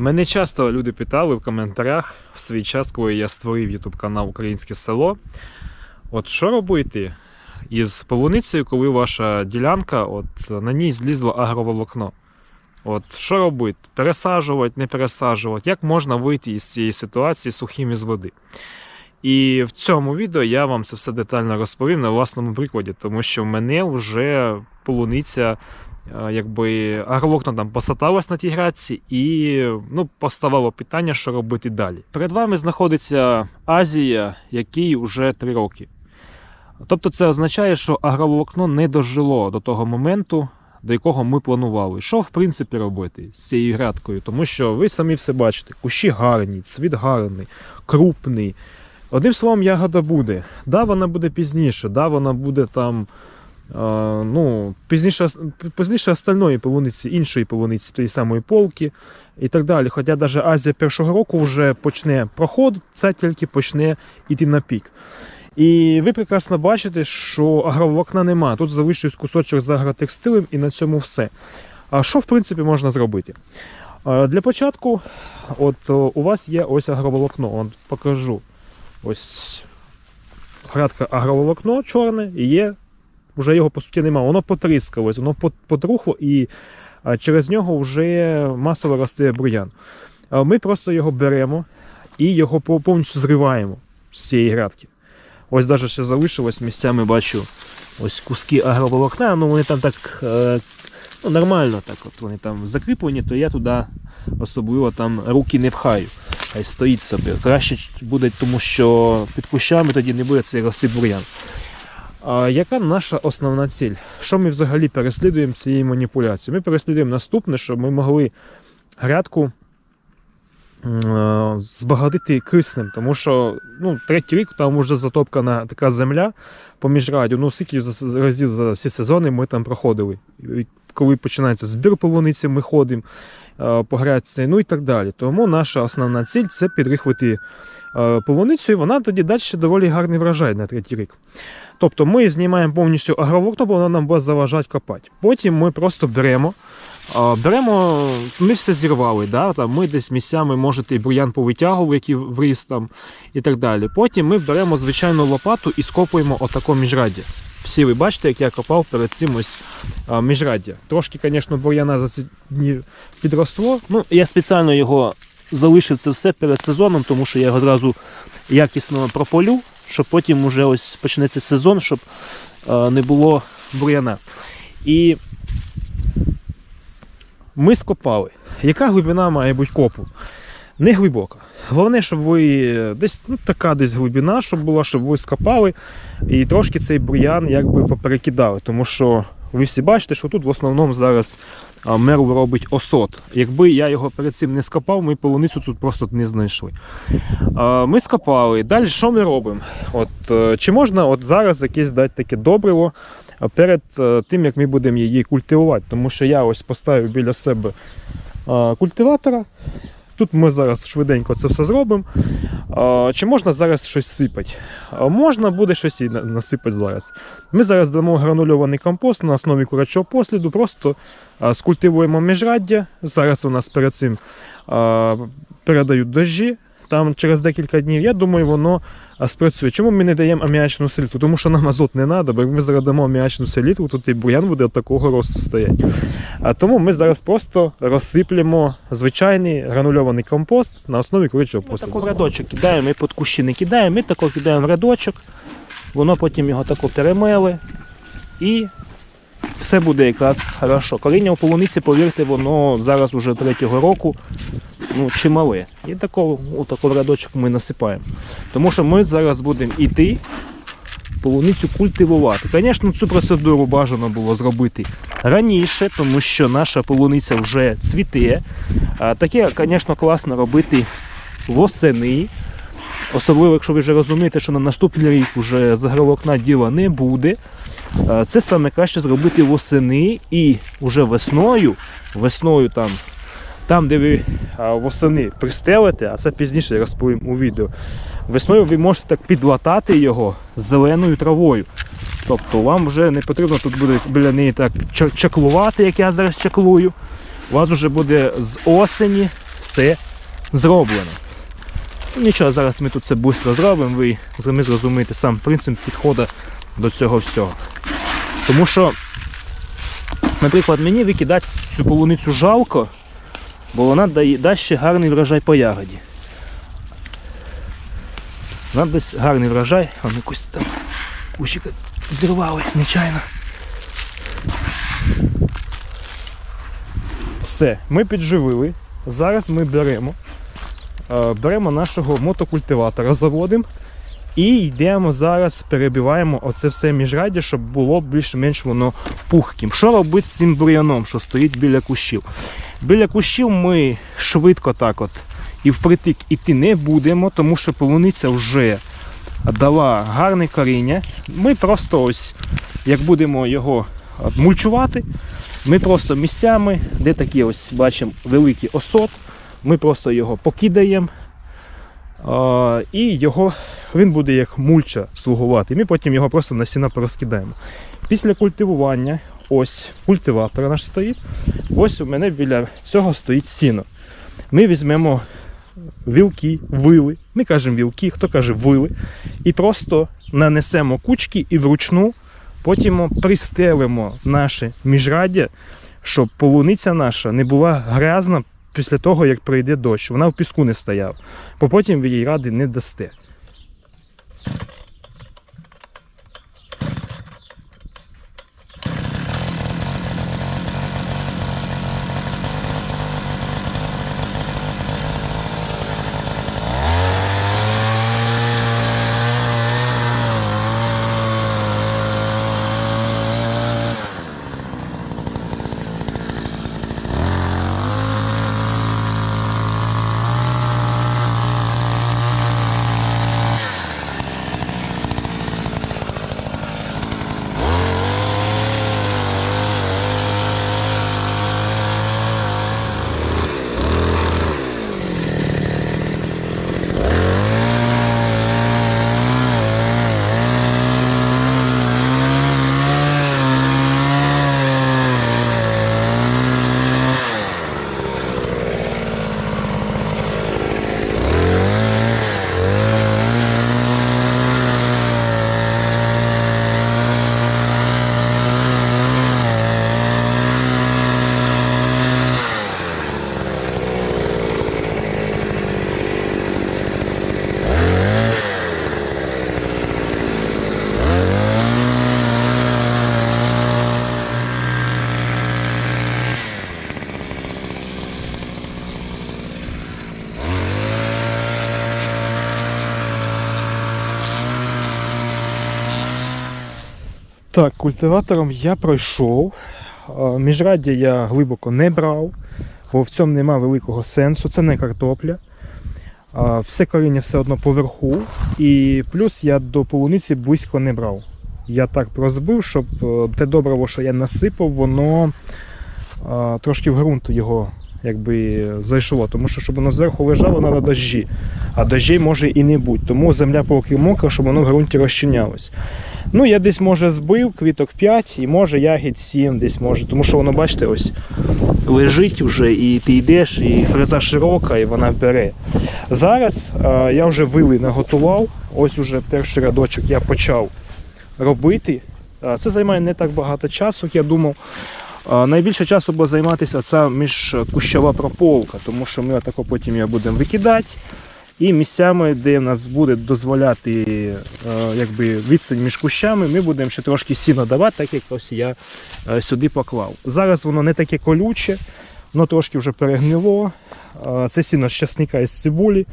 Мене часто люди питали в коментарях в свій час, коли я створив YouTube канал Українське село. От що робити із полуницею, коли ваша ділянка, от на ній злізло агроволокно? От що робити? Пересаджувати, не пересаджувати? Як можна вийти із цієї ситуації сухим із води? І в цьому відео я вам це все детально розповім на власному прикладі, тому що в мене вже полуниця е, якби агроволокно там посаталось на тій градці, і ну, поставало питання, що робити далі. Перед вами знаходиться Азія, якій вже 3 роки. Тобто це означає, що агроволокно не дожило до того моменту, до якого ми планували. Що в принципі робити з цією грядкою? Тому що ви самі все бачите: кущі гарні, цвіт гарний, крупний. Одним словом, ягода буде. Да, вона буде пізніше, да, вона буде там. е, ну, пізніше, пізніше остальної полуниці, іншої полуниці, тої самої полки і так далі. Хоча навіть Азія першого року вже почне проход, це тільки почне йти на пік. І ви прекрасно бачите, що агроволокна нема. Тут залишився кусочок з агротекстилем і на цьому все. А що в принципі можна зробити? Е, Для початку, от у вас є ось агроволокно. От покажу. Ось градка агроволокно чорне і є. Вже його по суті немає. Воно потріскалось, воно пот- потрухло і через нього вже масово росте бур'ян. Ми просто його беремо і його повністю зриваємо з цієї градки. Ось навіть ще залишилось місцями бачу ось куски агроволокна, ну вони там так е, ну, нормально так от вони там закріплені, то я туди особливо там руки не пхаю. Хай стоїть собі. Краще буде, тому що під кущами тоді не буде цей рости бур'ян. А яка наша основна ціль? Що ми взагалі переслідуємо цією маніпуляцією? Ми переслідуємо наступне, щоб ми могли грядку е, збагатити киснем, тому що ну, третій рік там вже затопкана така земля поміж радіо. Ну, скільки разів за всі сезони ми там проходили. Коли починається збір полуниці, ми ходимо е, по грядці, ну і так далі. Тому наша основна ціль це підрихвати е, полуницю, і вона тоді дасть доволі гарний врожай на третій рік. Тобто ми знімаємо повністю агроволокно, бо воно нам буде заважати копати. Потім ми просто беремо. Беремо, ми все зірвали, да? там ми десь місцями можете і бур'ян повитягували, який вріс там і так далі. Потім ми беремо звичайну лопату і скопуємо отако міжраддя. Всі ви бачите, як я копав перед цим ось міжраддя. Трошки, звісно, бур'яна за ці дні підросло. Ну, я спеціально його залишив це все перед сезоном, тому що я його зразу якісно прополю, щоб потім уже ось почнеться сезон, щоб не було бур'яна. І ми скопали. Яка глибина має бути копу? Не глибока. Головне, щоб ви десь ну, така десь глибина, щоб була, щоб ви скопали і трошки цей бур'ян якби поперекидали. Тому що ви всі бачите, що тут в основному зараз а, робить осот. Якби я його перед цим не скопав, ми полуницю тут просто не знайшли. Ми скопали. Далі що ми робимо? От, е, чи можна от зараз якесь дати таке добриво перед е, тим, як ми будемо її культивувати? Тому що я ось поставив біля себе культиватора. Тут ми зараз швиденько це все зробимо. Чи можна зараз щось сипати? Можна буде щось і насипати зараз. Ми зараз дамо гранульований компост на основі курячого посліду, просто скультивуємо міжраддя. Зараз у нас перед цим передають дощі. Там через декілька днів, я думаю, воно спрацює. Чому ми не даємо аміачну селітру? Тому що нам азот не треба, бо як ми зараз дамо аміачну селітру, то і бур'ян буде от такого росту стояти. А тому ми зараз просто розсиплемо звичайний гранульований компост на основі курячого Ми таку в рядочок кидаємо, ми під кущі не кидаємо, ми тако кидаємо в рядочок, воно потім його тако перемели і все буде якраз хорошо. Коріння у полуниці, повірте, воно зараз уже третього року ну, чимале. І тако, отако в рядочок ми насипаємо. Тому що ми зараз будемо йти полуницю культивувати. Звісно, цю процедуру бажано було зробити раніше, тому що наша полуниця вже цвіте. Таке, звісно, класно робити восени. Особливо, якщо ви вже розумієте, що на наступний рік вже з агроволокна діла не буде. Це саме краще зробити восени і вже весною, весною там, там де ви восени пристелите, а це пізніше я розповім у відео. Весною ви можете так підлатати його зеленою травою. Тобто вам вже не потрібно тут буде біля неї так чаклувати, як я зараз чаклую. У вас вже буде з осені все зроблено. Нічого, зараз ми тут це швидко зробимо, ви зрозумієте сам принцип підходу до цього всього. Тому що, наприклад, мені викидати цю полуницю жалко, бо вона дасть ще гарний врожай по ягоді. Вона дасть гарний врожай, а ну якось там кущика зірвали нечайно. Все, ми підживили. Зараз ми беремо, е, беремо нашого мотокультиватора, заводимо і йдемо зараз, перебиваємо оце все міжраддя, щоб було більш-менш воно пухким. Що робити з цим бур'яном, що стоїть біля кущів? Біля кущів ми швидко так от і впритик іти не будемо, тому що полуниця вже дала гарне коріння. Ми просто ось, як будемо його мульчувати, ми просто місцями, де такі ось бачимо великий осот, ми просто його покидаємо. І його, він буде як мульча слугувати. Ми потім його просто на сіна порозкидаємо. Після культивування, ось культиватор наш стоїть. Ось у мене біля цього стоїть сіно. Ми візьмемо вілки, вили. Ми кажемо вілки, хто каже вили. І просто нанесемо кучки і вручну потім пристелимо наше міжраддя, щоб полуниця наша не була грязна після того, як пройде дощ. Вона в піску не стояла. Бо потім ви їй ради не дасте. Так, культиватором я пройшов. Е, Міжраддя я глибоко не брав, бо в цьому нема великого сенсу. Це не картопля. Все коріння все одно поверху. І плюс я до полуниці близько не брав. Я так розбив, щоб е, те добриво, що я насипав, воно трошки в ґрунт його якби зайшло. Тому що щоб воно зверху лежало, треба дощі. А дощей може і не бути. Тому земля поки мокра, щоб воно в ґрунті розчинялось. Ну, я десь може збив квіток 5 і може ягід 7 десь може. Тому що воно, бачите, ось лежить вже, і ти йдеш, і фреза широка, і вона бере. Зараз е, я вже вили наготував. Ось уже перший рядочок я почав робити. Е, Це займає не так багато часу, як я думав. Е, Найбільше часу буде займатися ця міжкущова прополка, тому що ми отако потім її будемо викидати. І місцями, де в нас буде дозволяти е, якби, відстань між кущами, ми будемо ще трошки сіно давати, так як ось я е, сюди поклав. Зараз воно не таке колюче, воно трошки вже перегнило. Е, Це сіно з часника і цибулі.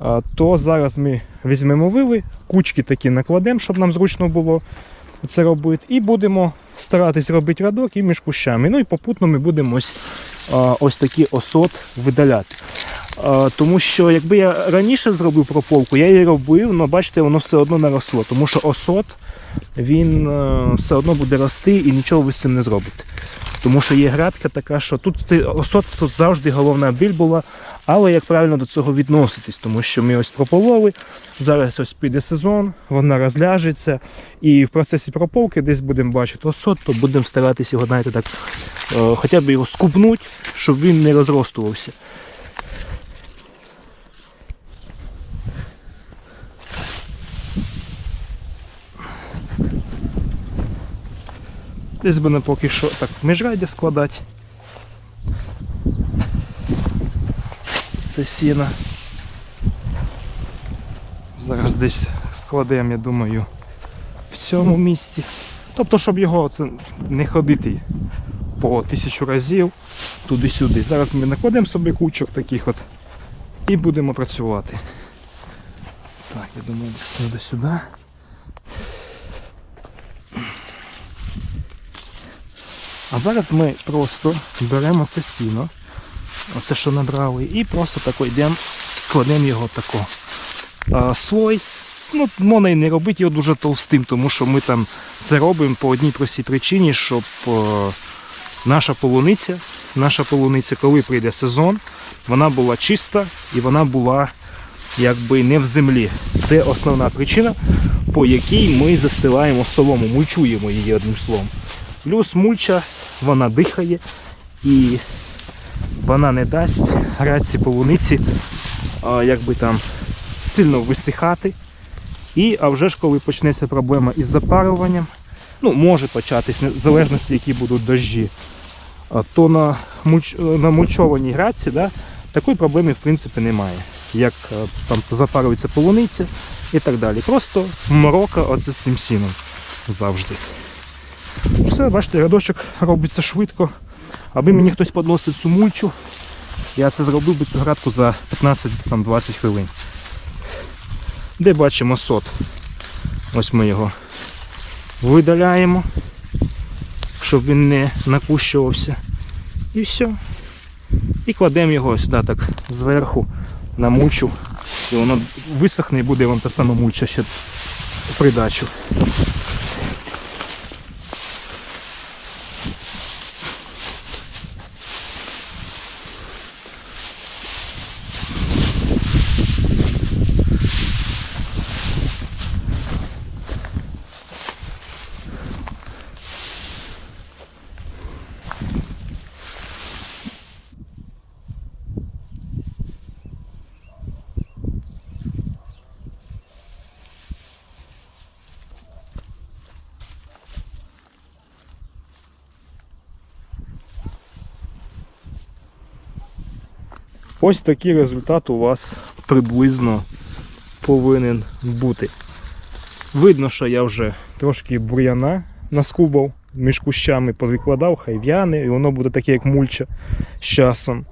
Е, То зараз ми візьмемо вили, кучки такі накладемо, щоб нам зручно було це робити. І будемо старатись робити рядок і між кущами. Ну і попутно ми будемо ось, ось такий осот видаляти. Тому що якби я раніше зробив прополку, я її робив, але бачите, воно все одно не росло. Тому що осот він е, все одно буде рости і нічого ви з цим не зробите. Тому що є грядка така, що тут цей осот тут завжди головна біль була. Але як правильно до цього відноситись, тому що ми ось пропололи, зараз ось піде сезон, вона розляжеться, і в процесі прополки десь будемо бачити осот, то будемо старатися його, знаєте, так, е, хоча б його скупнути, щоб він не розростувався. Десь будемо поки що так міжраддя складати. Це сіно. Зараз десь складемо, я думаю, в цьому місці. Тобто, щоб його це не ходити по тисячу разів туди-сюди. Зараз ми накладемо собі кучок таких от і будемо працювати. Так, я думаю, десь треба А зараз ми просто беремо це сіно, оце що набрали, і просто тако йдемо, кладемо його тако. А, слой. Ну, можна і не робити його дуже товстим, тому що ми там це робимо по одній простій причині, щоб е, наша полуниця, наша полуниця, коли прийде сезон, вона була чиста і вона була якби не в землі. Це основна причина, по якій ми застилаємо солому, мульчуємо її одним словом. Плюс мульча, вона дихає і вона не дасть градці полуниці якби там сильно висихати. І а вже ж коли почнеться проблема із запарюванням, ну може початись, в залежності, які будуть дощі, то на, мульч, на мульчованій градці да, такої проблеми в принципі немає. Як е, там запарюється полуниця і так далі. Просто морока оце з цим сіном завжди. Все, бачите, рядочок робиться швидко. Аби мені хтось підносив цю мульчу, я це зробив би цю градку за 15-20 хвилин. Де бачимо сот. Ось ми його видаляємо, щоб він не накущувався. І все. І кладемо його сюди так зверху на мульчу. І воно висохне і буде вам та сама мульча ще придачу. Ось такий результат у вас приблизно повинен бути. Видно, що я вже трошки бур'яна наскубав між кущами, повикладав хайв'яни, і воно буде таке, як мульча з часом.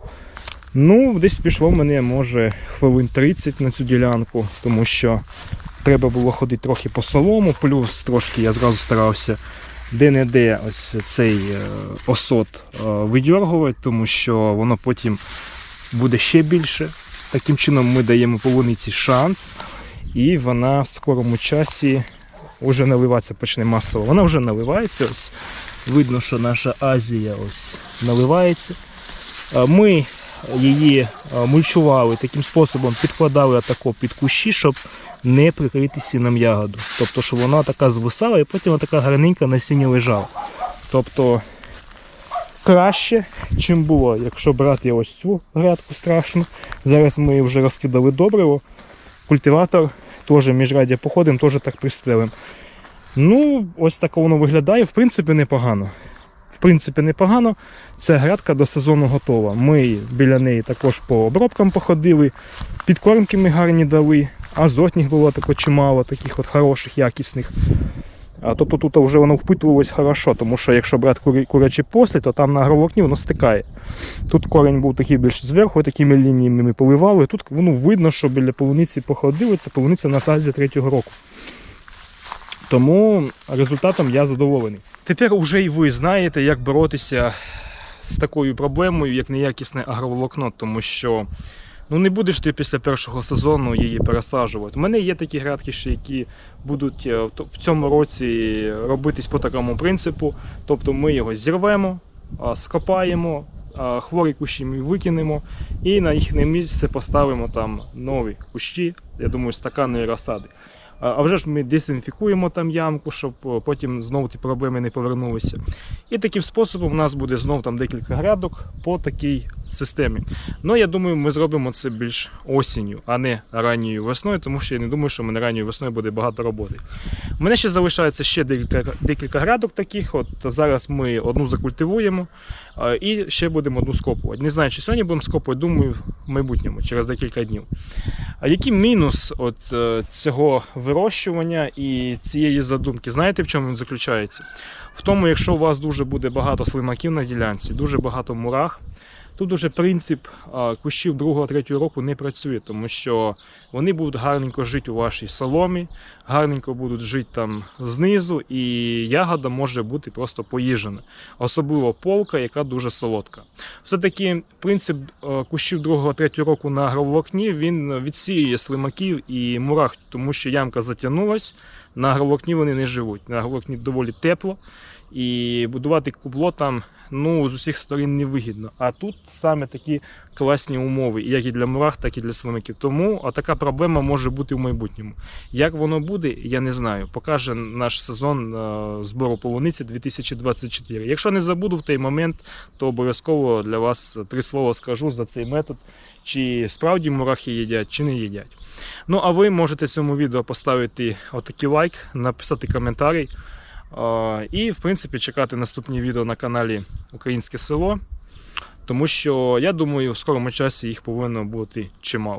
Ну, десь пішло мене, може, хвилин 30 на цю ділянку, тому що треба було ходити трохи по солому, плюс трошки я зразу старався де-не-де ось цей е, осот е, видьоргувати, тому що воно потім буде ще більше. Таким чином ми даємо полуниці шанс, і вона в скорому часі вже наливатися почне масово. Вона вже наливається. Ось видно, що наша Азія ось наливається. Ми її мульчували таким способом, підкладали отако під кущі, щоб не прикрити сіном ягоду. Тобто, щоб вона така звисала і потім така гарненька на сіні лежала. Тобто краще, чим було, якщо брати ось цю грядку страшну. Зараз ми вже розкидали добриво. Культиватор теж міжраддя походимо, теж так пристрелимо. Ну, ось так воно виглядає, в принципі, непогано. В принципі, непогано. Ця грядка до сезону готова. Ми біля неї також по обробкам походили, підкормки ми гарні дали, азотних було тако чимало, таких от хороших, якісних. А тобто тут вже воно впитувалось хорошо, тому що якщо брати курячі послід, то там на агроволокні воно стикає. Тут корінь був такий більш зверху, такими лініями ми поливали. Тут воно видно, що біля полуниці походили, це полуниця на сазі третього року. Тому результатом я задоволений. Тепер уже і ви знаєте, як боротися з такою проблемою, як неякісне агроволокно, тому що ну, не будеш ти після першого сезону її пересаджувати. У мене є такі грядки, ще, які будуть е, в цьому році робитись по такому принципу. Тобто ми його зірвемо, скопаємо, хворі кущі ми викинемо і на їхнє місце поставимо там нові кущі, я думаю, стаканної розсади. А вже ж ми дезінфікуємо там ямку, щоб потім знову ті проблеми не повернулися. І таким способом у нас буде знов там декілька грядок по такій системі. Ну, я думаю, ми зробимо це більш осінню, а не ранньою весною, тому що я не думаю, що мене ранньою весною буде багато роботи. У мене ще залишається ще декілька, декілька грядок таких. От зараз ми одну закультивуємо і ще будемо одну скопувати. Не знаю, чи сьогодні будемо скопувати, думаю, в майбутньому, через декілька днів. А який мінус от, е, цього вирощування і цієї задумки? Знаєте, в чому він заключається? В тому, якщо у вас дуже буде багато слимаків на ділянці, дуже багато мурах, тут уже принцип кущів 2-3 року не працює, тому що вони будуть гарненько жити у вашій соломі, гарненько будуть жити там знизу, і ягода може бути просто поїжена. Особливо полка, яка дуже солодка. Все-таки принцип кущів 2-3 року на агроволокні він відсіює слимаків і мурах, тому що ямка затягнулась, на агроволокні вони не живуть. На агроволокні доволі тепло, і будувати кубло там ну, з усіх сторін невигідно. А тут саме такі класні умови, як і для мурах, так і для слимаків. Тому така проблема може бути в майбутньому. Як воно буде, я не знаю. Покаже наш сезон е, збору полуниці 2024. Якщо не забуду в той момент, то обов'язково для вас три слова скажу за цей метод, чи справді мурахи їдять, чи не їдять. Ну а ви можете цьому відео поставити отакий лайк, написати коментарій. І, в принципі, чекати наступні відео на каналі Українське село. Тому що я думаю, в скорому часі їх повинно бути чимало.